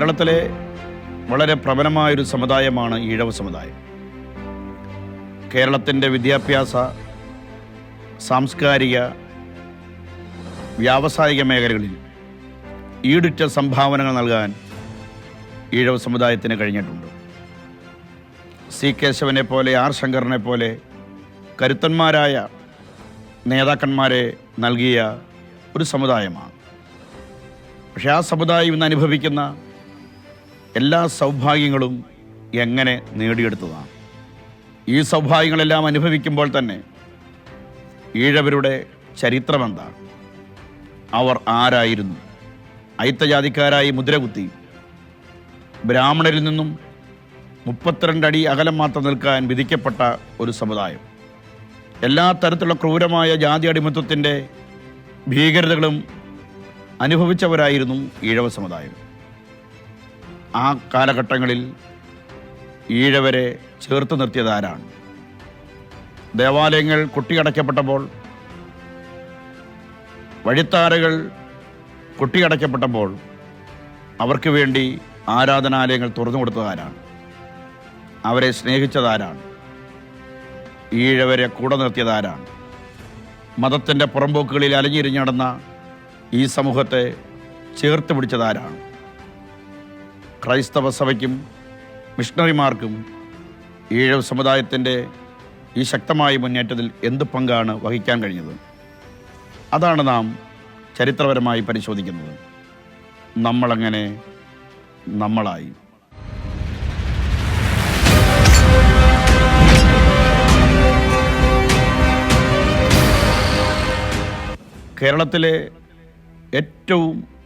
കേരളത്തിലെ വളരെ പ്രബലമായൊരു സമുദായമാണ് ഈഴവ സമുദായം. കേരളത്തിന്റെ വിദ്യാഭ്യാസ സാംസ്കാരിക വ്യാവസായിക മേഖലകളിൽ ഈടുറ്റ സംഭാവനകൾ നൽകാൻ ഈഴവ സമുദായത്തിന് കഴിഞ്ഞിട്ടുണ്ട്. സി കേശവനെ പോലെ ആർ ശങ്കറിനെ പോലെ കരുത്തന്മാരായ നേതാക്കന്മാരെ നൽകിയ ഒരു സമുദായമാണ്. പക്ഷേ ആ സമുദായം ഇന്ന് അനുഭവിക്കുന്ന എല്ലാ സൗഭാഗ്യങ്ങളും എങ്ങനെ നേടിയെടുത്തതാണ്. ഈ സൗഭാഗ്യങ്ങളെല്ലാം അനുഭവിക്കുമ്പോൾ തന്നെ ഈഴവരുടെ ചരിത്രമെന്താണ് അവർ ആരായിരുന്നു? അയിത്തജാതിക്കാരായി മുദ്രകുത്തി. ബ്രാഹ്മണരിൽ നിന്നും മുപ്പത്തിരണ്ട് അടി അകലം മാത്രം നിൽക്കാൻ വിധിക്കപ്പെട്ട ഒരു സമുദായം. എല്ലാ തരത്തിലുള്ള ക്രൂരമായ ജാതി അടിമത്വത്തിന്റെ ഭീകരതകളും അനുഭവിച്ചവരായിരുന്നു ഈഴവ സമുദായം. ആ കാലഘട്ടങ്ങളിൽ ഈഴവരെ ചേർത്ത് നിർത്തിയതാരാണ്? ദേവാലയങ്ങൾ കൊട്ടിയടയ്ക്കപ്പെട്ടപ്പോൾ വഴിത്താരകൾ കൊട്ടിയടയ്ക്കപ്പെട്ടപ്പോൾ അവർക്ക് വേണ്ടി ആരാധനാലയങ്ങൾ തുറന്നു കൊടുത്തതാരാണ്? അവരെ സ്നേഹിച്ചതാരാണ്? ഈഴവരെ കൂടെ നിർത്തിയതാരാണ്? മതത്തിന്റെ പുറമ്പോക്കുകളിൽ അലഞ്ഞിരിഞ്ഞടന്ന ഈ സമൂഹത്തെ ചേർത്ത് പിടിച്ചതാരാണ്? ക്രൈസ്തവ സഭയ്ക്കും മിഷണറിമാർക്കും ഈഴവ സമുദായത്തിന്റെ ഈ ശക്തമായ മുന്നേറ്റത്തിൽ എന്ത് പങ്കാണ് വഹിക്കാൻ കഴിഞ്ഞത്? അതാണ് നാം ചരിത്രപരമായി പരിശോധിക്കുന്നത്. നമ്മളങ്ങനെ നമ്മളായി. കേരളത്തിലെ ഏറ്റവും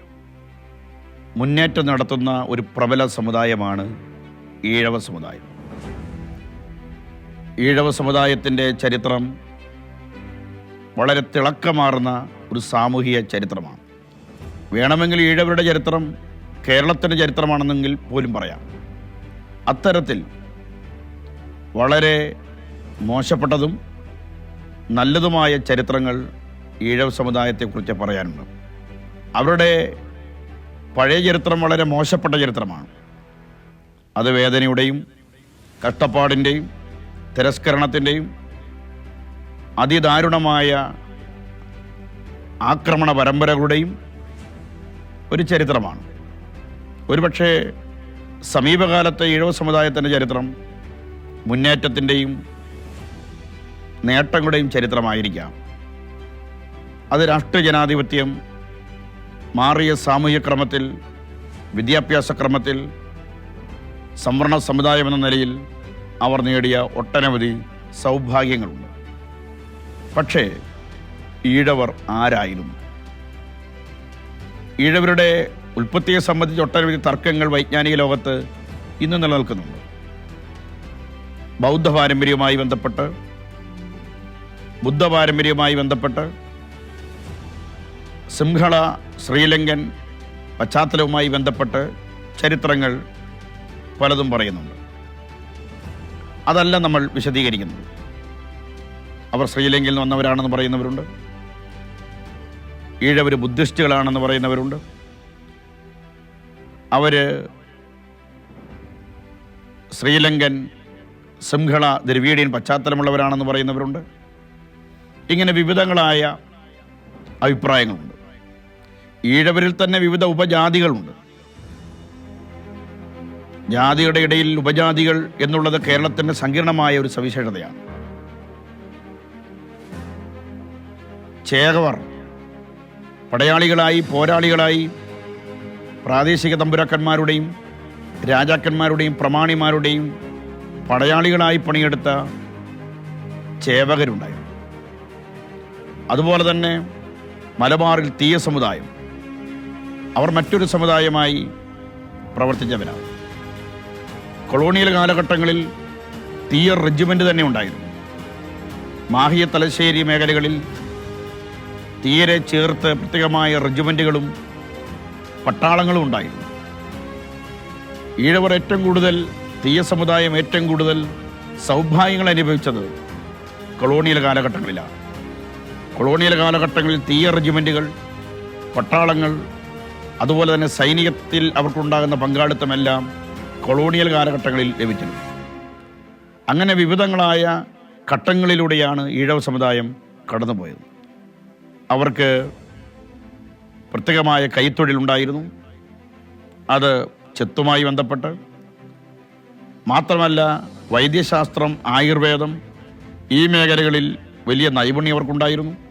മുന്നേറ്റം നടത്തുന്ന ഒരു പ്രബല സമുദായമാണ് ഈഴവ സമുദായം. ഈഴവ സമുദായത്തിന്റെ ചരിത്രം വളരെ തിളക്കമാർന്ന ഒരു സാമൂഹിക ചരിത്രമാണ്. വേണമെങ്കിൽ ഈഴവരുടെ ചരിത്രം കേരളത്തിന്റെ ചരിത്രമാണെന്നെങ്കിൽ പോലും പറയാം. അത്തരത്തിൽ വളരെ മോശപ്പെട്ടതും നല്ലതുമായ ചരിത്രങ്ങൾ ഈഴവ സമുദായത്തെക്കുറിച്ച് പറയാനുണ്ട്. അവരുടെ പഴയ ചരിത്രം വളരെ മോശപ്പെട്ട ചരിത്രമാണ്. അത് വേദനയുടെയും കഷ്ടപ്പാടിന്റെയും തിരസ്കരണത്തിന്റെയും അതിദാരുണമായ ആക്രമണ പരമ്പരകളുടെയും ഒരു ചരിത്രമാണ്. ഒരുപക്ഷെ സമീപകാലത്തെ ഈഴവ സമുദായത്തിന്റെ ചരിത്രം മുന്നേറ്റത്തിന്റെയും നേട്ടങ്ങളുടെയും ചരിത്രമായിരിക്കാം. അത് രാഷ്ട്രീയ ജനാധിപത്യം മാറിയ സാമൂഹ്യ ക്രമത്തിൽ വിദ്യാഭ്യാസ ക്രമത്തിൽ സംവരണ സമുദായം എന്ന നിലയിൽ അവർ നേടിയ ഒട്ടനവധി സൗഭാഗ്യങ്ങളുണ്ട്. പക്ഷേ ഈഴവർ ആരായിരുന്നു? ഈഴവരുടെ ഉൽപ്പത്തിയെ സംബന്ധിച്ച് ഒട്ടനവധി തർക്കങ്ങൾ വൈജ്ഞാനിക ലോകത്ത് ഇന്ന് നിലനിൽക്കുന്നുണ്ട്. ബൗദ്ധ പാരമ്പര്യവുമായി ബന്ധപ്പെട്ട് ബുദ്ധ പാരമ്പര്യവുമായി ബന്ധപ്പെട്ട് സിംഹള ശ്രീലങ്കൻ പശ്ചാത്തലവുമായി ബന്ധപ്പെട്ട് ചരിത്രങ്ങൾ പലതും പറയുന്നുണ്ട്. അതല്ല നമ്മൾ വിശദീകരിക്കുന്നത്. അവർ ശ്രീലങ്കയിൽ വന്നവരാണെന്ന് പറയുന്നവരുണ്ട്. ഈഴവർ ബുദ്ധിസ്റ്റുകളാണെന്ന് പറയുന്നവരുണ്ട്. അവർ ശ്രീലങ്കൻ സിംഹള ദ്രവീഡിയൻ പശ്ചാത്തലമുള്ളവരാണെന്ന് പറയുന്നവരുണ്ട്. ഇങ്ങനെ വിവിധങ്ങളായ അഭിപ്രായങ്ങളുണ്ട്. ഈഴവരിൽ തന്നെ വിവിധ ഉപജാതികളുണ്ട്. ജാതിയുടെ ഇടയിൽ ഉപജാതികൾ എന്നുള്ളത് കേരളത്തിന്റെ സങ്കീർണമായ ഒരു സവിശേഷതയാണ്. ചേകവർ പടയാളികളായി പോരാളികളായി പ്രാദേശിക തമ്പുരാക്കന്മാരുടെയും രാജാക്കന്മാരുടെയും പ്രമാണിമാരുടെയും പടയാളികളായി പണിയെടുത്ത ചേവകരുണ്ടായിരുന്നു. അതുപോലെ തന്നെ മലബാറിൽ തീയ സമുദായം. അവർ മറ്റൊരു സമുദായമായി പ്രവർത്തിച്ചവരാണ്. കൊളോണിയൽ കാലഘട്ടങ്ങളിൽ തീയ റെജിമെന്റ് തന്നെ ഉണ്ടായിരുന്നു. മാഹിയ തലശ്ശേരി മേഖലകളിൽ തീരെ ചേർത്ത് പ്രത്യേകമായ റെജിമെന്റുകളും പട്ടാളങ്ങളും ഉണ്ടായിരുന്നു. ഈഴവർ ഏറ്റവും കൂടുതൽ തീയ സമുദായം ഏറ്റവും കൂടുതൽ സൗഭാഗ്യങ്ങൾ അനുഭവിച്ചത് കൊളോണിയൽ കാലഘട്ടങ്ങളിലാണ്. കൊളോണിയൽ കാലഘട്ടങ്ങളിൽ തീയ റെജിമെന്റുകൾ പട്ടാളങ്ങൾ അതുപോലെ തന്നെ സൈനികത്തിൽ അവർക്കുണ്ടാകുന്ന പങ്കാളിത്തമെല്ലാം കൊളോണിയൽ കാലഘട്ടങ്ങളിൽ ലഭിച്ചിരുന്നു. അങ്ങനെ വിവിധങ്ങളായ ഘട്ടങ്ങളിലൂടെയാണ് ഈഴവ സമുദായം കടന്നുപോയത്. അവർക്ക് പ്രത്യേകമായ കൈത്തൊഴിലുണ്ടായിരുന്നു. അത് ചെത്തുമായി ബന്ധപ്പെട്ട് മാത്രമല്ല വൈദ്യശാസ്ത്രം ആയുർവേദം ഈ മേഖലകളിൽ വലിയ നൈപുണ്യം അവർക്കുണ്ടായിരുന്നു.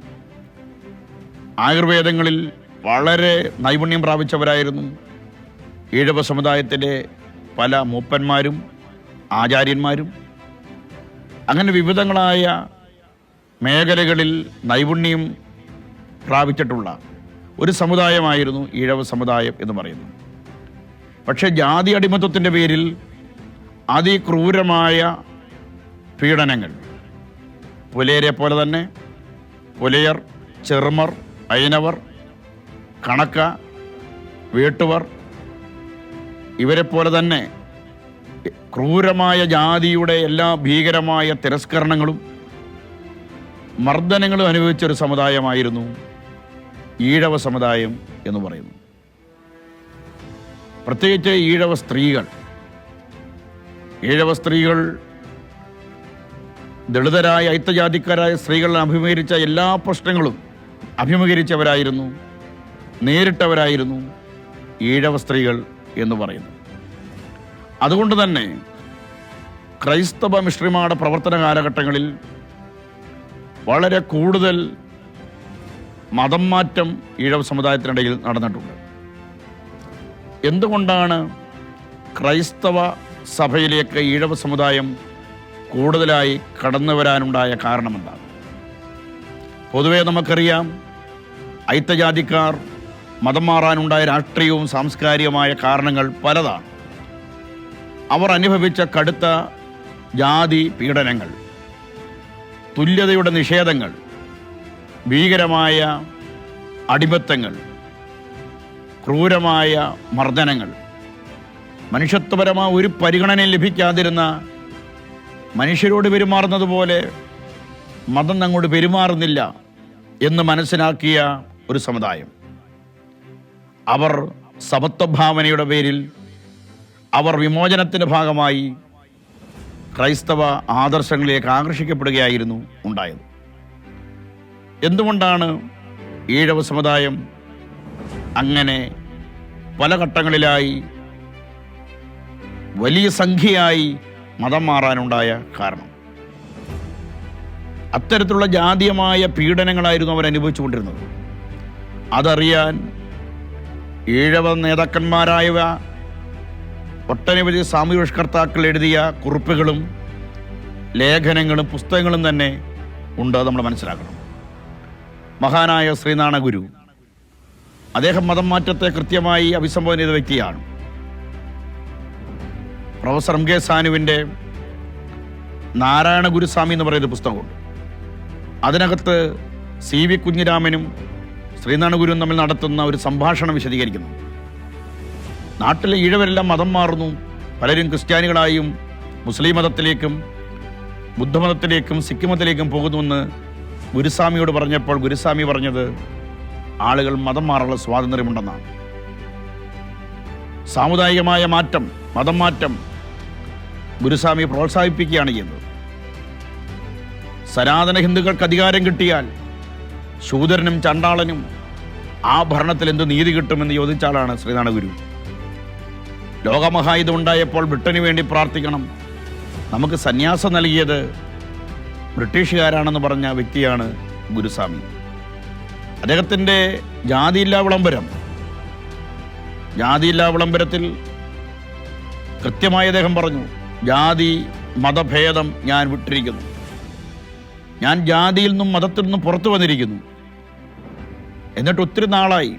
ആയുർവേദങ്ങളിൽ വളരെ നൈപുണ്യം പ്രാപിച്ചവരായിരുന്നു. ഈഴവ സമുദായത്തിലെ പല മൂപ്പന്മാരും ആചാര്യന്മാരും. അങ്ങനെ വിവിധങ്ങളായ മേഖലകളിൽ നൈപുണ്യം പ്രാപിച്ചിട്ടുള്ള ഒരു സമുദായമായിരുന്നു ഈഴവ സമുദായം എന്ന് പറയുന്നു പക്ഷേ ജാതി അടിമത്വത്തിന്റെ പേരിൽ അതിക്രൂരമായ പീഡനങ്ങൾ. പുലയരെ പോലെ തന്നെ പുലയർ ചെറുമർ അയനവർ കണക്ക വീട്ടുവർ ഇവരെ പോലെ തന്നെ ക്രൂരമായ ജാതിയുടെ എല്ലാ ഭീകരമായ തിരസ്കരണങ്ങളും മർദ്ദനങ്ങളും അനുഭവിച്ചൊരു സമുദായമായിരുന്നു ഈഴവ സമുദായം എന്ന് പറയുന്നു. പ്രത്യേകിച്ച് ഈഴവ സ്ത്രീകൾ. ഈഴവ സ്ത്രീകൾ ദളിതരായ ഐത്തജാതിക്കാരായ സ്ത്രീകളെ അഭിമുഖീകരിച്ച എല്ലാ പ്രശ്നങ്ങളും അഭിമുഖീകരിച്ചവരായിരുന്നു നേരിട്ടവരായിരുന്നു ഈഴവ സ്ത്രീകൾ എന്ന് പറയുന്നു. അതുകൊണ്ട് തന്നെ ക്രൈസ്തവ മിശ്രിമാട പ്രവർത്തന കാലഘട്ടങ്ങളിൽ വളരെ കൂടുതൽ മതം മാറ്റം ഈഴവ സമുദായത്തിനിടയിൽ നടന്നിട്ടുണ്ട്. എന്തുകൊണ്ടാണ് ക്രൈസ്തവ സഭയിലേക്ക് ഈഴവ സമുദായം കൂടുതലായി കടന്നു വരാനുണ്ടായ കാരണമെന്താണ്? പൊതുവേ നമുക്കറിയാം ഐത്തജാതിക്കാർ മതം മാറാനുണ്ടായ രാഷ്ട്രീയവും സാംസ്കാരികമായ കാരണങ്ങൾ പലതാണ്. അവർ അനുഭവിച്ച കടുത്ത ജാതി പീഡനങ്ങൾ തുല്യതയുടെ നിഷേധങ്ങൾ ഭീകരമായ അടിമത്തങ്ങൾ ക്രൂരമായ മർദ്ദനങ്ങൾ. മനുഷ്യത്വപരമായ ഒരു പരിഗണനയും ലഭിക്കാതിരുന്ന മനുഷ്യരോട് പെരുമാറുന്നത് പോലെ മതം അങ്ങോട്ട് പെരുമാറുന്നില്ല എന്ന് മനസ്സിലാക്കിയ ഒരു സമുദായം. അവർ സമത്വഭാവനയുടെ പേരിൽ അവർ വിമോചനത്തിന്റെ ഭാഗമായി ക്രൈസ്തവ ആദർശങ്ങളിലേക്ക് ആകർഷിക്കപ്പെടുകയായിരുന്നു ഉണ്ടായത്. എന്തുകൊണ്ടാണ് ഈഴവ സമുദായം അങ്ങനെ പല ഘട്ടങ്ങളിലായി വലിയ സംഖ്യയായി മതം മാറാനുണ്ടായ കാരണം? അത്തരത്തിലുള്ള ജാതീയമായ പീഡനങ്ങളായിരുന്നു അവർ അനുഭവിച്ചുകൊണ്ടിരുന്നത് അതറിയാൻ ഈഴവ നേതാക്കന്മാരായവ ഒട്ടനവധി സാമൂഹ്യവിഷ്കർത്താക്കൾ എഴുതിയ കുറിപ്പുകളും ലേഖനങ്ങളും പുസ്തകങ്ങളും തന്നെ ഉണ്ട് നമ്മൾ മനസ്സിലാക്കണം. മഹാനായ ശ്രീനാരായണ ഗുരു അദ്ദേഹം മതം മാറ്റത്തെ കൃത്യമായി അഭിസംബോധന ചെയ്ത വ്യക്തിയാണ്. പ്രൊഫസർ എം കെ സാനുവിന്റെ നാരായണ ഗുരുസ്വാമി എന്ന് പറയുന്ന പുസ്തകമുണ്ട്. അതിനകത്ത് സി വി കുഞ്ഞിരാമനും ശ്രീനാണഗുരുവും തമ്മിൽ നടത്തുന്ന ഒരു സംഭാഷണം വിശദീകരിക്കുന്നു. നാട്ടിലെ ഈഴവരെല്ലാം മതം മാറുന്നു. പലരും ക്രിസ്ത്യാനികളായും മുസ്ലിം മതത്തിലേക്കും ബുദ്ധമതത്തിലേക്കും സിഖ് മതത്തിലേക്കും പോകുന്നുവെന്ന് ഗുരുസ്വാമിയോട് പറഞ്ഞപ്പോൾ ഗുരുസ്വാമി പറഞ്ഞത് ആളുകൾ മതം മാറാനുള്ള സ്വാതന്ത്ര്യമുണ്ടെന്നാണ്. സാമുദായികമായ മാറ്റം മതം മാറ്റം ഗുരുസ്വാമി പ്രോത്സാഹിപ്പിക്കുകയാണ് ചെയ്യുന്നത്. സനാതന ഹിന്ദുക്കൾക്ക് അധികാരം കിട്ടിയാൽ ശൂദരനും ചണ്ടാളനും ആ ഭരണത്തിൽ എന്ത് നീതി കിട്ടുമെന്ന് ചോദിച്ച ആളാണ് ശ്രീനാരായണ ഗുരു. ലോകമഹായുധം ഉണ്ടായപ്പോൾ ബ്രിട്ടന് വേണ്ടി പ്രാർത്ഥിക്കണം. നമുക്ക് സന്യാസം നൽകിയത് ബ്രിട്ടീഷുകാരാണെന്ന് പറഞ്ഞ വ്യക്തിയാണ് ഗുരുസ്വാമി. അദ്ദേഹത്തിന്റെ ജാതിയില്ലാ വിളംബരം. ജാതിയില്ലാ വിളംബരത്തിൽ കൃത്യമായി അദ്ദേഹം പറഞ്ഞു ജാതി മതഭേദം ഞാൻ വിട്ടിരിക്കുന്നു. ഞാൻ ജാതിയിൽ നിന്നും മതത്തിൽ നിന്നും പുറത്തു വന്നിരിക്കുന്നു. എന്നിട്ട് ഒത്തിരി നാളായി.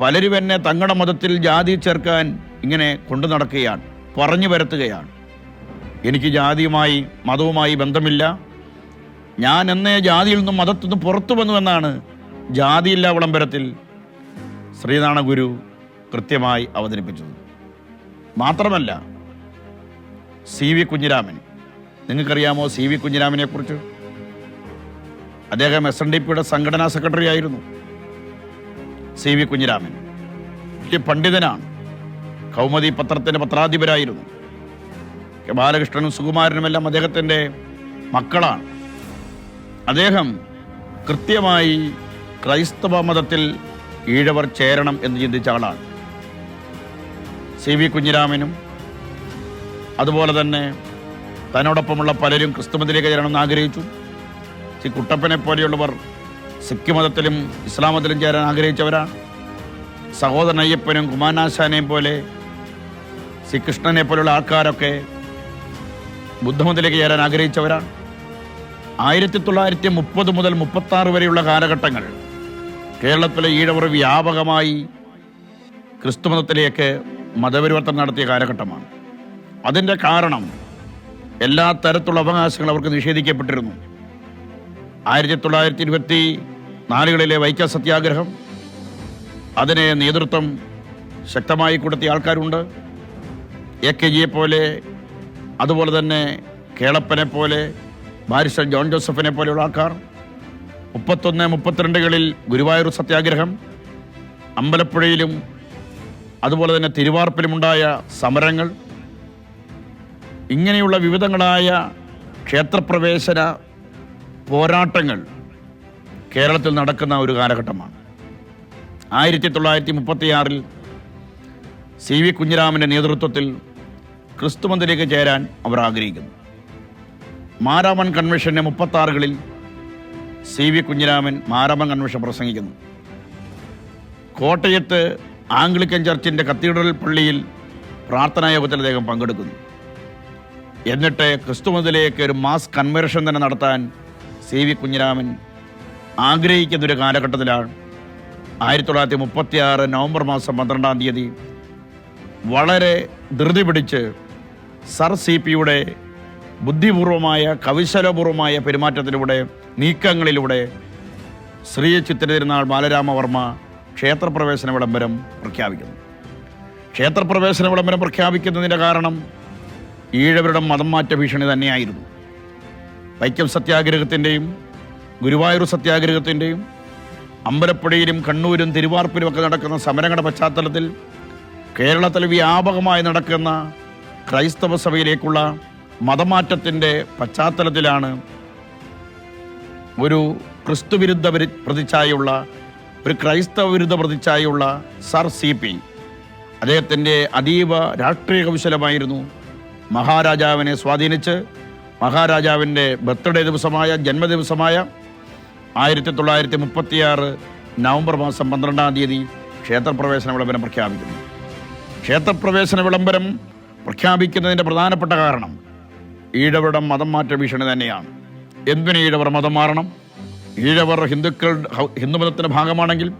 പലരും എന്നെ തങ്ങളുടെ മതത്തിൽ ജാതി ചേർക്കാൻ ഇങ്ങനെ കൊണ്ടു നടക്കുകയാണ് പറഞ്ഞു വരുത്തുകയാണ് എനിക്ക് ജാതിയുമായി മതവുമായി ബന്ധമില്ല. ഞാൻ എന്നേ ജാതിയിൽ നിന്നും മതത്തിൽ നിന്നും പുറത്തു വന്നുവെന്നാണ് ജാതിയില്ല വിളംബരത്തിൽ ശ്രീനാരായണ ഗുരു കൃത്യമായി അവതരിപ്പിച്ചത്. മാത്രമല്ല സി വി കുഞ്ഞിരാമൻ. നിങ്ങൾക്കറിയാമോ സി വി കുഞ്ഞിരാമനെ കുറിച്ച് അദ്ദേഹം എസ് എൻ ഡി പിയുടെ സംഘടനാ സെക്രട്ടറി ആയിരുന്നു. C V Kunhiraman. പണ്ഡിതനാണ്. കൗമുദി പത്രത്തിന്റെ പത്രാധിപരായിരുന്നു. കെ. ബാലകൃഷ്ണനും സുകുമാരനുമെല്ലാം അദ്ദേഹത്തിന്റെ മക്കളാണ്. അദ്ദേഹം കൃത്യമായി ക്രൈസ്തവ മതത്തിൽ ഈഴവർ ചേരണം എന്ന് ചിന്തിച്ച ആളാണ്. സി വി കുഞ്ഞിരാമനും അതുപോലെ തന്നെ തന്നോടൊപ്പമുള്ള പലരും ക്രിസ്തുമതത്തിലേക്ക് ചേരണമെന്ന് ആഗ്രഹിച്ചു. സി കുട്ടപ്പനെ പോലെയുള്ളവർ സിഖ് മതത്തിലും ഇസ്ലാം മതത്തിലും ചേരാൻ ആഗ്രഹിച്ചവരാണ്. സഹോദരൻ അയ്യപ്പനും കുമാരനാശാനെയും പോലെ ശ്രീ കൃഷ്ണനെ പോലെയുള്ള ആൾക്കാരൊക്കെ ബുദ്ധമതത്തിലേക്ക് ചേരാൻ ആഗ്രഹിച്ചവരാണ്. ആയിരത്തി തൊള്ളായിരത്തി മുപ്പത് മുതൽ മുപ്പത്തി ആറ് വരെയുള്ള കാലഘട്ടങ്ങൾ കേരളത്തിലെ ഈഴവർ വ്യാപകമായി ക്രിസ്തുമതത്തിലേക്ക് മതപരിവർത്തനം നടത്തിയ കാലഘട്ടമാണ്. അതിന്റെ കാരണം എല്ലാ തരത്തിലുള്ള അവകാശങ്ങളും അവർക്ക് നിഷേധിക്കപ്പെട്ടിരുന്നു. ആയിരത്തി തൊള്ളായിരത്തി ഇരുപത്തി നാലുകളിലെ വൈക്കം സത്യാഗ്രഹം. അതിന് നേതൃത്വം ശക്തമായി കൊടുത്തിയ ആൾക്കാരുണ്ട്. എ കെ ജിയെ പോലെ അതുപോലെ തന്നെ കേളപ്പനെ പോലെ ബാരിസ്റ്റർ ജോൺ ജോസഫിനെ പോലെയുള്ള ആൾക്കാർ. മുപ്പത്തൊന്ന് മുപ്പത്തിരണ്ടുകളിൽ ഗുരുവായൂർ സത്യാഗ്രഹം. അമ്പലപ്പുഴയിലും അതുപോലെ തന്നെ തിരുവാർപ്പിലുമുണ്ടായ സമരങ്ങൾ. ഇങ്ങനെയുള്ള വിവിധങ്ങളായ ക്ഷേത്രപ്രവേശന പോരാട്ടങ്ങൾ കേരളത്തിൽ നടക്കുന്ന ഒരു കാലഘട്ടമാണ്. ആയിരത്തി തൊള്ളായിരത്തി മുപ്പത്തിയാറിൽ സി വി കുഞ്ഞിരാമന്റെ നേതൃത്വത്തിൽ ക്രിസ്തുമതത്തിലേക്ക് ചേരാൻ അവർ ആഗ്രഹിക്കുന്നു. മാരാമൺ കൺവെൻഷന്റെ മുപ്പത്താറുകളിൽ C V Kunhiraman Maramon convention പ്രസംഗിക്കുന്നു. കോട്ടയത്ത് ആംഗ്ലിക്കൻ ചർച്ചിന്റെ കത്തീഡ്രൽ പള്ളിയിൽ പ്രാർത്ഥനാ യോഗത്തിൽ അദ്ദേഹം പങ്കെടുക്കുന്നു. എന്നിട്ട് ക്രിസ്തുമതിലേക്ക് ഒരു മാസ് കൺവെൻഷൻ തന്നെ നടത്താൻ സി വി കുഞ്ഞിരാമൻ ആഗ്രഹിക്കുന്ന ഒരു കാലഘട്ടത്തിലാണ്. ആയിരത്തി തൊള്ളായിരത്തി മുപ്പത്തി ആറ് നവംബർ മാസം പന്ത്രണ്ടാം തീയതി വളരെ ധൃതി പിടിച്ച് സർ സി പിയുടെ ബുദ്ധിപൂർവമായ കവിശലപൂർവമായ പെരുമാറ്റത്തിലൂടെ നീക്കങ്ങളിലൂടെ ശ്രീ ചിത്രതിരുനാൾ ബാലരാമവർമ്മ ക്ഷേത്രപ്രവേശന വിളംബരം പ്രഖ്യാപിക്കുന്നു. ക്ഷേത്രപ്രവേശന വിളംബരം പ്രഖ്യാപിക്കുന്നതിന്റെ കാരണം ഈഴവരുടെ മതം മാറ്റ ഭീഷണി തന്നെയായിരുന്നു. വൈക്കം സത്യാഗ്രഹത്തിന്റെയും ഗുരുവായൂർ സത്യാഗ്രഹത്തിന്റെയും അമ്പലപ്പുഴയിലും കണ്ണൂരും തിരുവാർപ്പിലും ഒക്കെ നടക്കുന്ന സമരങ്ങളുടെ പശ്ചാത്തലത്തിൽ കേരളത്തിൽ വ്യാപകമായി നടക്കുന്ന ക്രൈസ്തവ സഭയിലേക്കുള്ള മതമാറ്റത്തിന്റെ പശ്ചാത്തലത്തിലാണ് ഒരു ക്രിസ്തുവിരുദ്ധ പരി- പ്രതിച്ഛായുള്ള ഒരു ക്രൈസ്തവ വിരുദ്ധ പ്രതിച്ഛായുള്ള സർ സി പി. അദ്ദേഹത്തിന്റെ അതീവ രാഷ്ട്രീയ കൗശലമായിരുന്നു മഹാരാജാവിനെ സ്വാധീനിച്ച് മഹാരാജാവിന്റെ ബർത്ത്ഡേ ദിവസമായ ജന്മദിവസമായ ആയിരത്തി തൊള്ളായിരത്തി മുപ്പത്തിയാറ് നവംബർ മാസം പന്ത്രണ്ടാം തീയതി ക്ഷേത്രപ്രവേശന വിളംബരം പ്രഖ്യാപിക്കുന്നു. ക്ഷേത്രപ്രവേശന വിളംബരം പ്രഖ്യാപിക്കുന്നതിന്റെ പ്രധാനപ്പെട്ട കാരണം ഈഴവരുടെ മതം മാറ്റ ഭീഷണി തന്നെയാണ്. എന്തിന് ഈഴവർ മതം മാറണം? ഈഴവർ ഹിന്ദുക്കൾ ഹിന്ദുമതത്തിന്റെ ഭാഗമാണെങ്കിൽ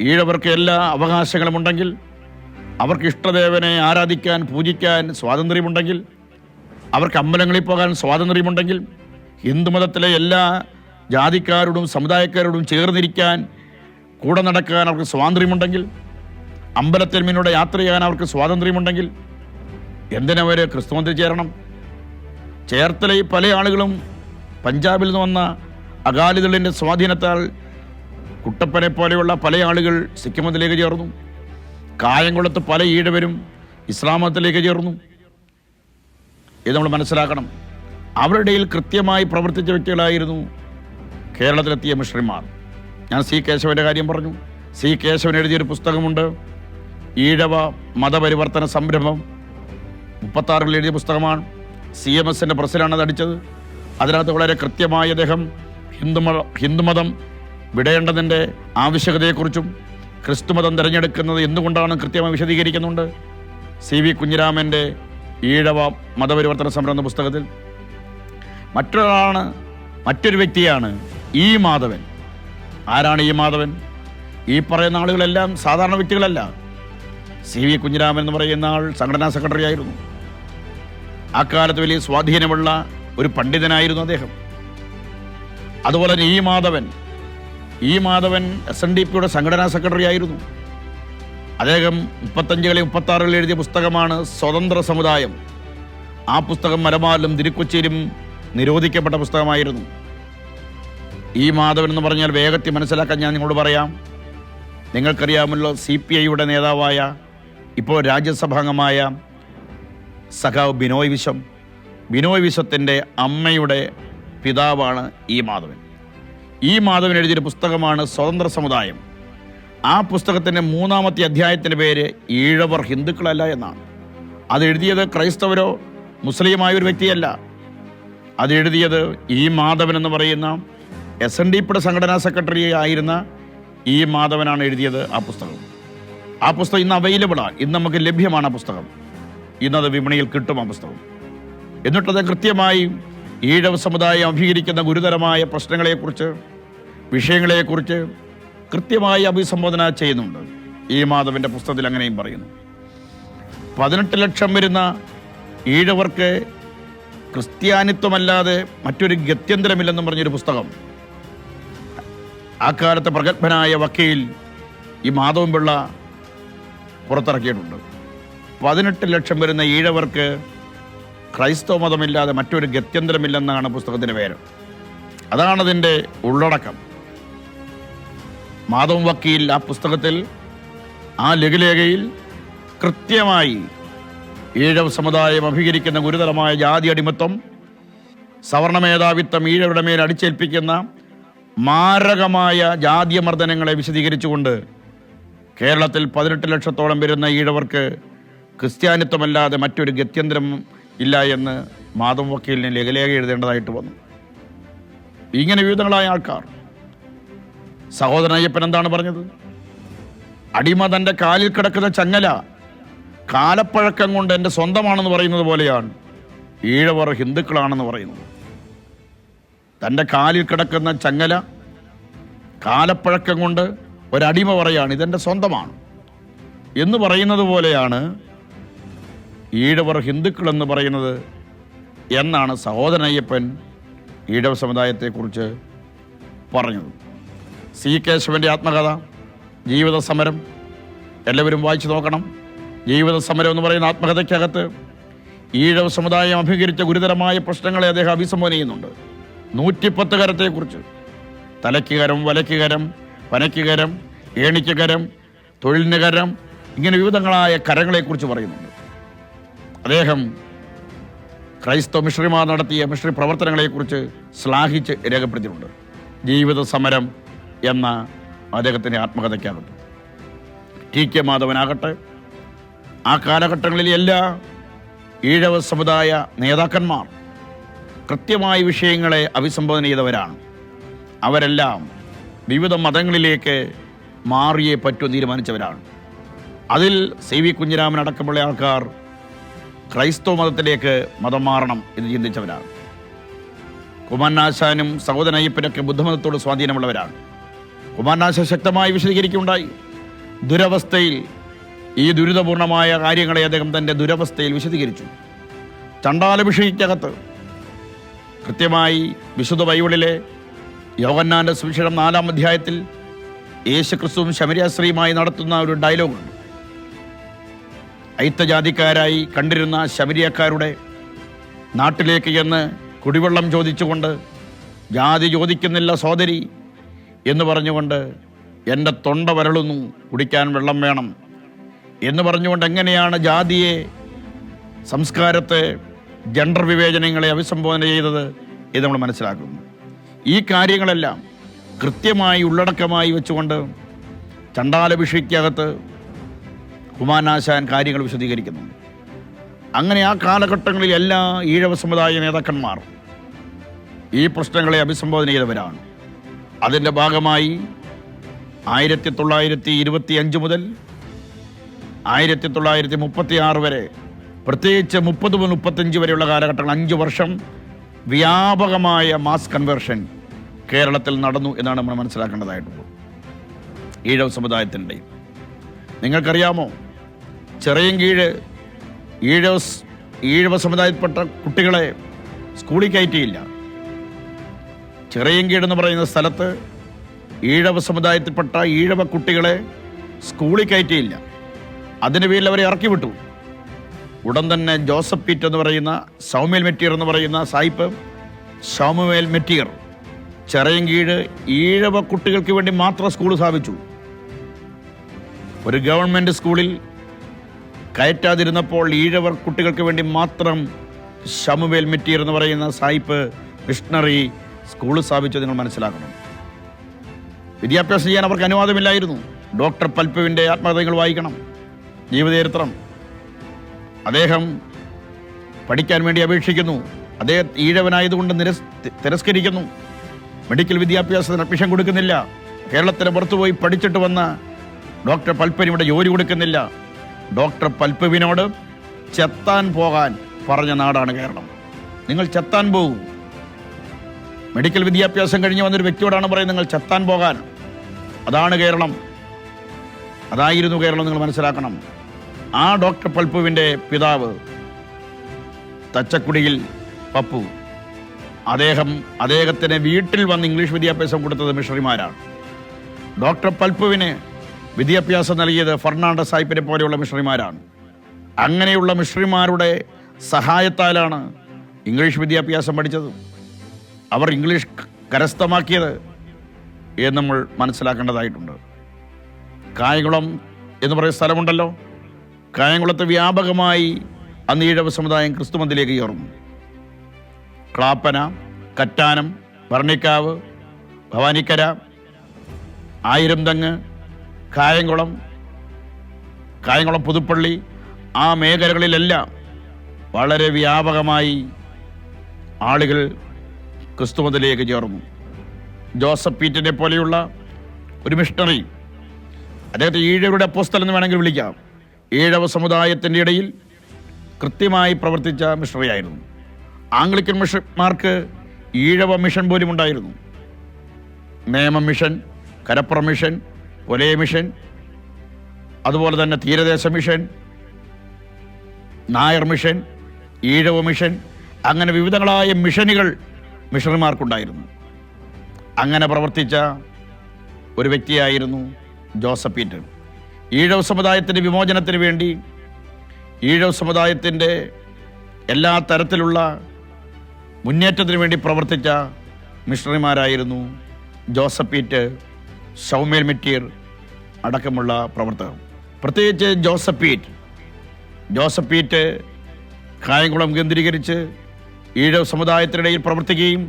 ഈഴവർക്ക് എല്ലാ അവകാശങ്ങളുമുണ്ടെങ്കിൽ അവർക്ക് ഇഷ്ടദേവനെ ആരാധിക്കാൻ പൂജിക്കാൻ സ്വാതന്ത്ര്യമുണ്ടെങ്കിൽ അവർക്ക് അമ്പലങ്ങളിൽ പോകാൻ സ്വാതന്ത്ര്യമുണ്ടെങ്കിൽ ഹിന്ദുമതത്തിലെ എല്ലാ ജാതിക്കാരോടും സമുദായക്കാരോടും ചേർന്നിരിക്കാൻ കൂടെ നടക്കാൻ അവർക്ക് സ്വാതന്ത്ര്യമുണ്ടെങ്കിൽ അമ്പലത്തിൽ മീനോടെ യാത്ര ചെയ്യാൻ അവർക്ക് സ്വാതന്ത്ര്യമുണ്ടെങ്കിൽ എന്തിനവർ ക്രിസ്തുമതത്തിൽ ചേരണം? ചേർത്തലയിൽ പല ആളുകളും പഞ്ചാബിൽ നിന്ന് വന്ന അകാലിദളിന്റെ സ്വാധീനത്താൽ കുട്ടപ്പനെ പോലെയുള്ള പല ആളുകൾ സിക്കിമത്തിലേക്ക് ചേർന്നു. കായംകുളത്ത് പല ഈഴവരും ഇസ്ലാമത്തിലേക്ക് ചേർന്നു. ഇത് നമ്മൾ മനസ്സിലാക്കണം. അവരുടെ ഇടയിൽ കൃത്യമായി പ്രവർത്തിച്ച വ്യക്തികളായിരുന്നു കേരളത്തിലെത്തിയ മിഷണറിമാർ. ഞാൻ സി കേശവന്റെ കാര്യം പറഞ്ഞു. സി കേശവൻ എഴുതിയൊരു പുസ്തകമുണ്ട്. ഈഴവ മതപരിവർത്തന സംരംഭം. മുപ്പത്താറിൽ എഴുതിയ പുസ്തകമാണ്. സി എം എസിന്റെ പ്രസിലാണ് അത് അടിച്ചത്. അതിനകത്ത് വളരെ കൃത്യമായി അദ്ദേഹം ഹിന്ദുമ ഹിന്ദുമതം വിടേണ്ടതിന്റെ ആവശ്യകതയെക്കുറിച്ചും ക്രിസ്തുമതം തിരഞ്ഞെടുക്കുന്നത് എന്തുകൊണ്ടാണ് കൃത്യമായി വിശദീകരിക്കുന്നുണ്ട്. സി വി കുഞ്ഞിരാമന്റെ ഈഴവ മതപരിവർത്തന സമരം എന്ന പുസ്തകത്തിൽ മറ്റൊരാളാണ് മറ്റൊരു വ്യക്തിയാണ് ഈ മാധവൻ. ആരാണ് ഈ മാധവൻ? ഈ പറയുന്ന ആളുകളെല്ലാം സാധാരണ വ്യക്തികളല്ല. സി വി കുഞ്ഞിരാമൻ എന്ന് പറയുന്ന ആൾ സംഘടനാ സെക്രട്ടറി ആയിരുന്നു. അക്കാലത്ത് വലിയ സ്വാധീനമുള്ള ഒരു പണ്ഡിതനായിരുന്നു അദ്ദേഹം. അതുപോലെ തന്നെ ഈ മാധവൻ ഈ മാധവൻ എസ് എൻ ഡി പിയുടെ സംഘടനാ സെക്രട്ടറി ആയിരുന്നു. അദ്ദേഹം മുപ്പത്തഞ്ചുകളിൽ മുപ്പത്തി ആറുകളിൽ എഴുതിയ പുസ്തകമാണ് സ്വതന്ത്ര സമുദായം. ആ പുസ്തകം മലബാറിലും തിരുക്കൊച്ചിയിലും നിരോധിക്കപ്പെട്ട പുസ്തകമായിരുന്നു. ഈ മാധവൻ എന്ന് പറഞ്ഞാൽ വേഗത്തിൽ മനസ്സിലാക്കാൻ ഞാൻ നിങ്ങളോട് പറയാം. നിങ്ങൾക്കറിയാമല്ലോ സി പി ഐയുടെ നേതാവായ ഇപ്പോൾ രാജ്യസഭാംഗമായ സഖാവ് ബിനോയ് വിശ്വം. ബിനോയ് വിശ്വത്തിന്റെ അമ്മയുടെ പിതാവാണ് ഈ മാധവൻ. ഈ മാധവൻ എഴുതിയൊരു പുസ്തകമാണ് സ്വതന്ത്ര സമുദായം. ആ പുസ്തകത്തിന്റെ മൂന്നാമത്തെ അധ്യായത്തിന്റെ പേര് ഈഴവർ ഹിന്ദുക്കളല്ല എന്നാണ്. അത് എഴുതിയത് ക്രൈസ്തവരോ മുസ്ലിമായ ഒരു വ്യക്തിയല്ല. അത് എഴുതിയത് ഈ മാധവൻ എന്ന് പറയുന്ന എസ് എൻ ഡി പിയുടെ സംഘടനാ സെക്രട്ടറി ആയിരുന്ന ഈ മാധവനാണ് എഴുതിയത് ആ പുസ്തകം. ആ പുസ്തകം ഇന്ന് അവൈലബിളാണ് ഇന്ന് നമുക്ക് ലഭ്യമാണ് ആ പുസ്തകം. ഇന്നത് വിപണിയിൽ കിട്ടും ആ പുസ്തകം. എന്നിട്ടത് കൃത്യമായി ഈഴവ സമുദായം അഭികരിക്കുന്ന ഗുരുതരമായ പ്രശ്നങ്ങളെക്കുറിച്ച് വിഷയങ്ങളെക്കുറിച്ച് കൃത്യമായി അഭിസംബോധന ചെയ്യുന്നുണ്ട്. ഈ മാധവന്റെ പുസ്തകത്തിൽ അങ്ങനെയും പറയുന്നു. പതിനെട്ട് ലക്ഷം വരുന്ന ഈഴവർക്ക് ക്രിസ്ത്യാനിത്വമല്ലാതെ മറ്റൊരു ഗത്യന്തരമില്ലെന്നും പറഞ്ഞൊരു പുസ്തകം. ആ കാലത്തെ പ്രഗത്ഭനായ വക്കീൽ ഈ മാധവൻ പിള്ള പുറത്തിറക്കിയിട്ടുണ്ട്. പതിനെട്ട് ലക്ഷം വരുന്ന ഈഴവർക്ക് ക്രൈസ്തവ മതമില്ലാതെ മറ്റൊരു ഗത്യന്തരമില്ലെന്നാണ് പുസ്തകത്തിന്റെ പേര്. അതാണതിന്റെ ഉള്ളടക്കം. മാധവൻ വക്കീൽ ആ പുസ്തകത്തിൽ ആ ലഘുലേഖയിൽ കൃത്യമായി ഈഴവ സമുദായം അഭികരിക്കുന്ന ഗുരുതരമായ ജാതി അടിമത്വം സവർണ മേധാവിത്വം ഈഴവരുടെ മേൽ അടിച്ചേൽപ്പിക്കുന്ന മാരകമായ ജാതിയമർദ്ദനങ്ങളെ വിശദീകരിച്ചുകൊണ്ട് കേരളത്തിൽ പതിനെട്ട് ലക്ഷത്തോളം വരുന്ന ഈഴവർക്ക് ക്രിസ്ത്യാനിത്വമല്ലാതെ മറ്റൊരു ഗത്യന്തരം ഇല്ല എന്ന് മാധവ് വക്കീലിന് ലഘുലേഖ എഴുതേണ്ടതായിട്ട് വന്നു. ഇങ്ങനെ വിവിധങ്ങളായ ആൾക്കാർ സഹോദരൻ അയ്യപ്പൻ എന്താണ് പറഞ്ഞത്? അടിമ തന്റെ കാലിൽ കിടക്കുന്ന ചങ്ങല കാലപ്പഴക്കം കൊണ്ട് എന്റെ സ്വന്തമാണെന്ന് പറയുന്നത് പോലെയാണ്. ഈഴവർ ഹിന്ദുക്കളാണെന്ന് പറയുന്നത്. തന്റെ കാലിൽ കിടക്കുന്ന ചങ്ങല കാലപ്പഴക്കം കൊണ്ട് ഒരടിമ പറയാണ് ഇതെന്റെ സ്വന്തമാണ്. എന്ന് പറയുന്നത് പോലെയാണ് ഈഴവർ ഹിന്ദുക്കൾ എന്ന് പറയുന്നത് എന്നാണ് സഹോദരയ്യപ്പൻ ഈഴവ സമുദായത്തെക്കുറിച്ച് പറഞ്ഞത്. സി കേശവന്റെ ആത്മകഥ ജീവിത സമരം. എല്ലാവരും വായിച്ചു നോക്കണം. ജീവിത സമരം എന്ന് പറയുന്ന ആത്മകഥയ്ക്കകത്ത് ഈഴവ സമുദായം അഭികരിച്ച ഗുരുതരമായ പ്രശ്നങ്ങളെ അദ്ദേഹം അഭിസംബോധന ചെയ്യുന്നുണ്ട്. നൂറ്റിപ്പത്ത് കരത്തെക്കുറിച്ച്. തലയ്ക്ക് കരം വലയ്ക്ക് കരം പനയ്ക്ക് കരം ഏണിക്ക് കരം തൊഴിലിന് കരം ഇങ്ങനെ വിവിധങ്ങളായ കരങ്ങളെക്കുറിച്ച് പറയുന്നുണ്ട്. അദ്ദേഹം ക്രൈസ്തവ മിഷണറിമാർ നടത്തിയ മിഷണറി പ്രവർത്തനങ്ങളെക്കുറിച്ച് ശ്ലാഘിച്ച് രേഖപ്പെടുത്തിയിട്ടുണ്ട്. ജീവിത സമരം എന്ന അദ്ദേഹത്തിന്റെ ആത്മകഥയ്ക്കകത്ത്. ടി കെ മാധവനാകട്ടെ ആ കാലഘട്ടങ്ങളിൽ എല്ലാ ഈഴവ സമുദായ നേതാക്കന്മാർ കൃത്യമായ വിഷയങ്ങളെ അഭിസംബോധന ചെയ്തവരാണ്. അവരെല്ലാം വിവിധ മതങ്ങളിലേക്ക് മാറിയേ പറ്റൂ തീരുമാനിച്ചവരാണ്. അതിൽ സി വി കുഞ്ഞിരാമൻ അടക്കമുള്ള ആൾക്കാർ ക്രൈസ്തവ മതത്തിലേക്ക് മതം മാറണം എന്ന് ചിന്തിച്ചവരാണ്. കുമാരനാശാനും സഹോദരയ്യപ്പനൊക്കെ ബുദ്ധമതത്തോട് സ്വാധീനമുള്ളവരാണ്. കുമാരനാശാൻ ശക്തമായി വിശദീകരിക്കുകയുണ്ടായി. ദുരവസ്ഥയിൽ ഈ ദുരിതപൂർണമായ കാര്യങ്ങളെ അദ്ദേഹം തന്റെ ദുരവസ്ഥയിൽ വിശദീകരിച്ചു. ചണ്ടാലഭിഷേകത്ത് കൃത്യമായി വിശുദ്ധ ബൈബിളിലെ യോഗന്നാന്റെ സുവിശേഷം നാലാം അധ്യായത്തിൽ യേശു ക്രിസ്തുവും ശമരിയാശ്രീയുമായി നടത്തുന്ന ഒരു ഡയലോഗുണ്ട് ഐത്തജാതിക്കാരായി കണ്ടിരുന്ന ശബരിയക്കാരുടെ നാട്ടിലേക്ക് ചെന്ന് കുടിവെള്ളം ചോദിച്ചുകൊണ്ട് ജാതി ചോദിക്കുന്നില്ല സോദരി എന്ന് പറഞ്ഞുകൊണ്ട് എന്റെ തൊണ്ട വരളുന്നു. കുടിക്കാൻ വെള്ളം വേണം. എന്ന് പറഞ്ഞുകൊണ്ട് എങ്ങനെയാണ് ജാതിയെ സംസ്കാരത്തെ ജെൻഡർ വിവേചനങ്ങളെ അഭിസംബോധന ചെയ്തത് ഇത് നമ്മൾ മനസ്സിലാക്കുന്നു. ഈ കാര്യങ്ങളെല്ലാം കൃത്യമായി ഉള്ളടക്കമായി വെച്ചുകൊണ്ട് ചണ്ടാലഭിഷയ്ക്കകത്ത് കുമാനാശാൻ കാര്യങ്ങൾ വിശദീകരിക്കുന്നു. അങ്ങനെ ആ കാലഘട്ടങ്ങളിൽ എല്ലാ ഈഴവ സമുദായ നേതാക്കന്മാർ ഈ പ്രശ്നങ്ങളെ അഭിസംബോധന ചെയ്തവരാണ്. അതിന്റെ ഭാഗമായി ആയിരത്തി തൊള്ളായിരത്തി ഇരുപത്തി അഞ്ച് മുതൽ ആയിരത്തി തൊള്ളായിരത്തി മുപ്പത്തി ആറ് വരെ പ്രത്യേകിച്ച് മുപ്പത് മുതൽ മുപ്പത്തഞ്ച് വരെയുള്ള കാലഘട്ടങ്ങൾ അഞ്ച് വർഷം വ്യാപകമായ മാസ് കൺവേർഷൻ കേരളത്തിൽ നടന്നു എന്നാണ് നമ്മൾ മനസ്സിലാക്കേണ്ടതായിട്ടുള്ളത്. ഈഴവ സമുദായത്തിന്റെ. നിങ്ങൾക്കറിയാമോ ചെറിയൻകീഴ് ഈഴവ ഈഴവ് ഈഴവ സമുദായത്തിൽപ്പെട്ട കുട്ടികളെ സ്കൂളിൽ കയറ്റിയില്ല. ചിറയൻകീട് എന്ന് പറയുന്ന സ്ഥലത്ത് ഈഴവ സമുദായത്തിൽപ്പെട്ട ഈഴവ കുട്ടികളെ സ്കൂളിൽ കയറ്റിയില്ല. അതിന് പേരിൽ അവരെ ഇറക്കി വിട്ടു. ഉടൻ തന്നെ ജോസഫ് പീറ്റ് എന്ന് പറയുന്ന സൗമ്യൽ മെറ്റിയർ എന്ന് പറയുന്ന സായിപ്പ് സൗമ്യൽ മെറ്റീർ ചിറയൻകീഴ് ഈഴവ കുട്ടികൾക്ക് വേണ്ടി മാത്രം സ്കൂൾ സ്ഥാപിച്ചു. ഒരു ഗവൺമെന്റ് സ്കൂളിൽ കയറ്റാതിരുന്നപ്പോൾ ഈഴവർ കുട്ടികൾക്ക് വേണ്ടി മാത്രം ഷമുവേൽ മെറ്റീർ എന്ന് പറയുന്ന സായിപ്പ് മിഷണറി സ്കൂൾ സ്ഥാപിച്ചത് നിങ്ങൾ മനസ്സിലാക്കണം. വിദ്യാഭ്യാസം ചെയ്യാൻ അവർക്ക് അനുവാദമില്ലായിരുന്നു. ഡോക്ടർ പൽപ്പുവിന്റെ ആത്മകഥകൾ വായിക്കണം. ജീവചരിത്രം അദ്ദേഹം പഠിക്കാൻ വേണ്ടി അപേക്ഷിക്കുന്നു. അദ്ദേഹം ഈഴവനായതുകൊണ്ട് നിരസ് തിരസ്കരിക്കുന്നു. മെഡിക്കൽ വിദ്യാഭ്യാസത്തിന് അഡ്മിഷൻ കൊടുക്കുന്നില്ല. കേരളത്തിന് പുറത്തുപോയി പഠിച്ചിട്ട് വന്ന ഡോക്ടർ പൽപ്പനിവിടെ ജോലി കൊടുക്കുന്നില്ല. ഡോക്ടർ പൽപ്പുവിനോട് ചെത്താൻ പോകാൻ പറഞ്ഞ നാടാണ് കേരളം. നിങ്ങൾ ചെത്താൻ പോകും. മെഡിക്കൽ വിദ്യാഭ്യാസം കഴിഞ്ഞ് വന്നൊരു വ്യക്തിയോടാണ് പറയുന്നത് നിങ്ങൾ ചെത്താൻ പോകാൻ. അതാണ് കേരളം. അതായിരുന്നു കേരളം നിങ്ങൾ മനസ്സിലാക്കണം. ആ ഡോക്ടർ പൽപ്പുവിന്റെ പിതാവ് തച്ചക്കുടിയിൽ പപ്പു അദ്ദേഹം അദ്ദേഹത്തിന് വീട്ടിൽ വന്ന് ഇംഗ്ലീഷ് വിദ്യാഭ്യാസം കൊടുത്തത് മിഷണറിമാരാണ്. ഡോക്ടർ പൽപ്പുവിന് വിദ്യാഭ്യാസം നൽകിയത് ഫെർണാണ്ടസ് സായിപ്പിനെ പോലെയുള്ള മിഷണറിമാരാണ്. അങ്ങനെയുള്ള മിഷണറിമാരുടെ സഹായത്താലാണ് ഇംഗ്ലീഷ് വിദ്യാഭ്യാസം പഠിച്ചത്. അവർ ഇംഗ്ലീഷ് കരസ്ഥമാക്കിയത് എന്ന് നമ്മൾ മനസ്സിലാക്കേണ്ടതായിട്ടുണ്ട്. കായംകുളം എന്ന് പറയുന്ന സ്ഥലമുണ്ടല്ലോ. കായംകുളത്ത് വ്യാപകമായി അന്ന് ഈഴവ സമുദായം ക്രിസ്തുമന്തിലേക്ക് കയറുന്നു. ക്ലാപ്പന കറ്റാനം ഭരണിക്കാവ് ഭവാനിക്കര ആയിരം തെങ്ങ് കായംകുളം കായംകുളം പുതുപ്പള്ളി ആ മേഖലകളിലെല്ലാം വളരെ വ്യാപകമായി ആളുകൾ ക്രിസ്തുമതത്തിലേക്ക് ചേർന്നു. ജോസഫ് പീറ്റിനെ പോലെയുള്ള ഒരു മിഷണറി അദ്ദേഹത്തെ ഈഴവരുടെ അപ്പോസ്തൽ എന്ന് വേണമെങ്കിൽ വിളിക്കാം. ഈഴവ സമുദായത്തിന്റെ ഇടയിൽ കൃത്യമായി പ്രവർത്തിച്ച മിഷണറി ആയിരുന്നു. ആംഗ്ലിക്കൻ മിഷന്മാർക്ക് ഈഴവ മിഷൻ പോലും ഉണ്ടായിരുന്നു. നേമ മിഷൻ കരപ്പുറം മിഷൻ ഒലേ മിഷൻ അതുപോലെ തന്നെ തീരദേശ mission Nair mission Ezhava mission അങ്ങനെ വിവിധങ്ങളായ മിഷനുകൾ മിഷണറിമാർക്കുണ്ടായിരുന്നു. അങ്ങനെ പ്രവർത്തിച്ച ഒരു വ്യക്തിയായിരുന്നു ജോസഫ് പീറ്റർ. ഈഴവ സമുദായത്തിന്റെ വിമോചനത്തിന് വേണ്ടി ഈഴവ സമുദായത്തിന്റെ എല്ലാ തരത്തിലുള്ള മുന്നേറ്റത്തിന് വേണ്ടി പ്രവർത്തിച്ച മിഷണറിമാരായിരുന്നു ജോസഫ് പീറ്റ് ഷൗമേൽ മിറ്റീർ അടക്കമുള്ള പ്രവർത്തകർ. പ്രത്യേകിച്ച് Joseph Peet. Joseph Peet Kayamkulam കേന്ദ്രീകരിച്ച് ഈഴവ സമുദായത്തിനിടയിൽ പ്രവർത്തിക്കുകയും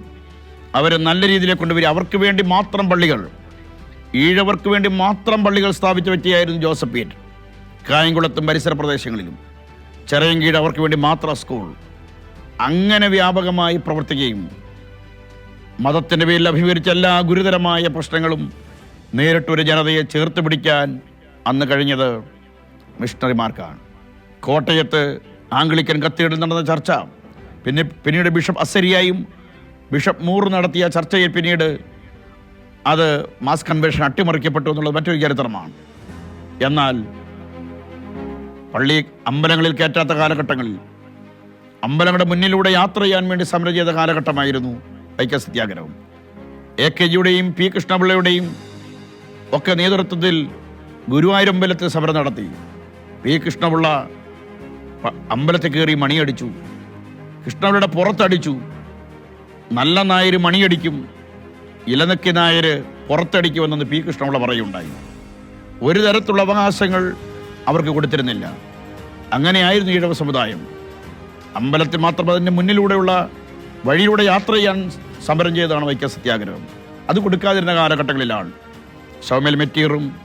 അവരെ നല്ല രീതിയിലേക്ക് കൊണ്ടുവരിക. അവർക്ക് വേണ്ടി മാത്രം പള്ളികൾ ഈഴവർക്ക് വേണ്ടി മാത്രം പള്ളികൾ സ്ഥാപിച്ച വ്യക്തിയായിരുന്നു ജോസഫ് പീറ്റ് കായംകുളത്തും പരിസര പ്രദേശങ്ങളിലും. ചെറിയങ്കീട് അവർക്ക് വേണ്ടി മാത്രം സ്കൂൾ. അങ്ങനെ വ്യാപകമായി പ്രവർത്തിക്കുകയും മതത്തിന്റെ പേരിൽ അഭിമുഖീകരിച്ച എല്ലാ ഗുരുതരമായ പ്രശ്നങ്ങളും നേരിട്ടൊരു ജനതയെ ചേർത്ത് പിടിക്കാൻ അന്ന് കഴിഞ്ഞത് മിഷണറിമാർക്കാണ്. കോട്ടയത്ത് ആംഗ്ലിക്കൻ കത്തീഡ്രൽ നടന്ന ചർച്ച. പിന്നെ പിന്നീട് ബിഷപ്പ് അസരിയായും ബിഷപ്പ് മൂർ നടത്തിയ ചർച്ചയിൽ പിന്നീട് അത് മാസ് കൺവെൻഷൻ അട്ടിമറിക്കപ്പെട്ടു എന്നുള്ളത് മറ്റൊരു ചരിത്രമാണ്. എന്നാൽ പള്ളി അമ്പലങ്ങളിൽ കയറ്റാത്ത കാലഘട്ടങ്ങളിൽ അമ്പലങ്ങളുടെ മുന്നിലൂടെ യാത്ര ചെയ്യാൻ വേണ്ടി സമരം ചെയ്ത കാലഘട്ടമായിരുന്നു ഐക്യ സത്യാഗ്രഹം എ കെ ജിയുടെയും പി കൃഷ്ണപിള്ളയുടെയും ഒക്കെ നേതൃത്വത്തിൽ ഗുരുവായൂരമ്പലത്തിൽ സമരം നടത്തി. പി കൃഷ്ണപിള്ള അമ്പലത്തിൽ കയറി മണിയടിച്ചു. കൃഷ്ണപിള്ളയുടെ പുറത്തടിച്ചു. നല്ല നായർ മണിയടിക്കും. ഇലനക്കി നായർ പുറത്തടിക്കുമെന്ന് പി കൃഷ്ണപിള്ള പറയുണ്ടായി ഒരു തരത്തിലുള്ള അവകാശങ്ങൾ അവർക്ക് കൊടുത്തിരുന്നില്ല. അങ്ങനെയായിരുന്നു ഈഴവ സമുദായം. അമ്പലത്തിൽ മാത്രം അതിന്റെ മുന്നിലൂടെയുള്ള വഴിയിലൂടെ യാത്ര ചെയ്യാൻ സമരം ചെയ്തതാണ് വൈക്കം സത്യാഗ്രഹം. അത് കൊടുക്കാതിരുന്ന കാലഘട്ടങ്ങളിലാണ്. ഷൗമൽ മെറ്റീറും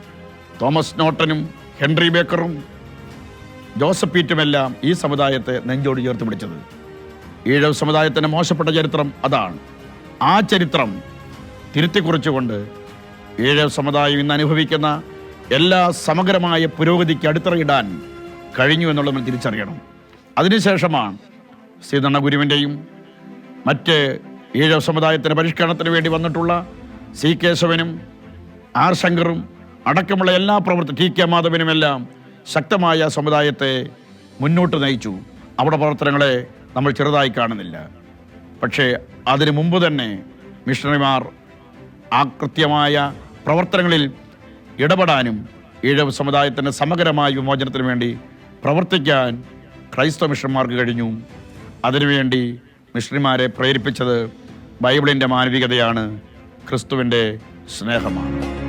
തോമസ് നോട്ടനും ഹെൻറി ബേക്കറും ജോസഫ് പീറ്റുമെല്ലാം ഈ സമുദായത്തെ നെഞ്ചോട് ചേർത്ത് പിടിച്ചത്. ഈഴവ് സമുദായത്തിന്റെ മോശപ്പെട്ട ചരിത്രം അതാണ്. ആ ചരിത്രം തിരുത്തിക്കുറിച്ചുകൊണ്ട് ഈഴവ് സമുദായം ഇന്ന് അനുഭവിക്കുന്ന എല്ലാ സമഗ്രമായ പുരോഗതിക്ക് അടിത്തറയിടാൻ കഴിഞ്ഞു എന്നുള്ളത് നമ്മൾ തിരിച്ചറിയണം. അതിനുശേഷമാണ് ശ്രീധണ്ണ ഗുരുവിന്റെയും മറ്റ് ഈഴവ് സമുദായത്തിന്റെ പരിഷ്കരണത്തിന് വേണ്ടി വന്നിട്ടുള്ള സി കേശവനും ആർ ശങ്കറും അടക്കമുള്ള എല്ലാ പ്രവർത്തി ടി കെ മാധവനുമെല്ലാം ശക്തമായ സമുദായത്തെ മുന്നോട്ട് നയിച്ചു. അവിടെ പ്രവർത്തനങ്ങളെ നമ്മൾ ചെറുതായി കാണുന്നില്ല. പക്ഷേ അതിനു മുമ്പ് തന്നെ മിഷണറിമാർ ആ കൃത്യമായ പ്രവർത്തനങ്ങളിൽ ഇടപെടാനും ഈഴവ് സമുദായത്തിന്റെ സമഗ്രമായ വിമോചനത്തിന് വേണ്ടി പ്രവർത്തിക്കാൻ ക്രൈസ്തവ മിഷണന്മാർക്ക് കഴിഞ്ഞു. അതിനുവേണ്ടി മിഷണറിമാരെ പ്രേരിപ്പിച്ചത് ബൈബിളിന്റെ മാനവികതയാണ് ക്രിസ്തുവിന്റെ സ്നേഹമാണ്.